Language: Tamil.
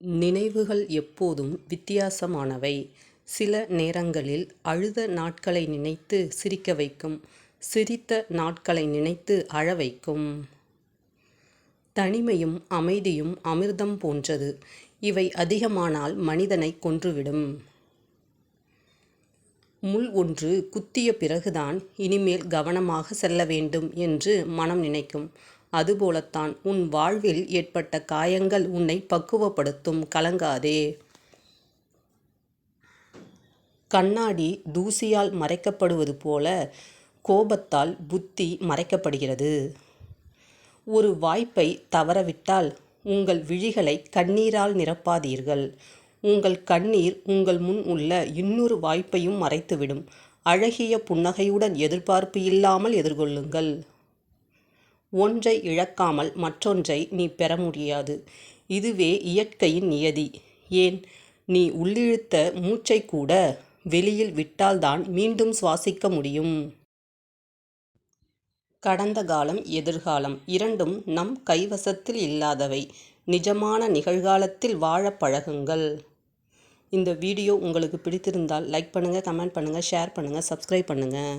நினைவுகள் எப்போதும் வித்தியாசமானவை. சில நேரங்களில் அழுத நாட்களை நினைத்து சிரிக்க வைக்கும். சிரித்த நாட்களை நினைத்து அழ வைக்கும். தனிமையும் அமைதியும் அமிர்தம் போன்றது. இவை அதிகமானால் மனிதனை கொன்றுவிடும். முள் ஒன்று குத்திய பிறகுதான் இனிமேல் கவனமாக செல்ல வேண்டும் என்று மனம் நினைக்கும். அதுபோலத்தான் உன் வாழ்வில் ஏற்பட்ட காயங்கள் உன்னை பக்குவப்படுத்தும். கலங்காதே. கண்ணாடி தூசியால் மறைக்கப்படுவது போல கோபத்தால் புத்தி மறைக்கப்படுகிறது. ஒரு வாய்ப்பை தவறவிட்டால் உங்கள் விழிகளை கண்ணீரால் நிரப்பாதீர்கள். உங்கள் கண்ணீர் உங்கள் முன் உள்ள இன்னொரு வாய்ப்பையும் மறைத்துவிடும். அழகிய புன்னகையுடன் எதிர்பார்ப்பு இல்லாமல் எதிர்கொள்ளுங்கள். ஒன்றை இழக்காமல் மற்றொன்றை நீ பெற முடியாது. இதுவே இயற்கையின் நியதி. ஏன் நீ உள்ளிழுத்த மூச்சை கூட வெளியில் விட்டால்தான் மீண்டும் சுவாசிக்க முடியும். கடந்த காலம் எதிர்காலம் இரண்டும் நம் கைவசத்தில் இல்லாதவை. நிஜமான நிகழ்காலத்தில் வாழ பழகுங்கள். இந்த வீடியோ உங்களுக்கு பிடித்திருந்தால் லைக் பண்ணுங்கள் கமெண்ட் பண்ணுங்கள் ஷேர் பண்ணுங்கள் சப்ஸ்கிரைப் பண்ணுங்கள்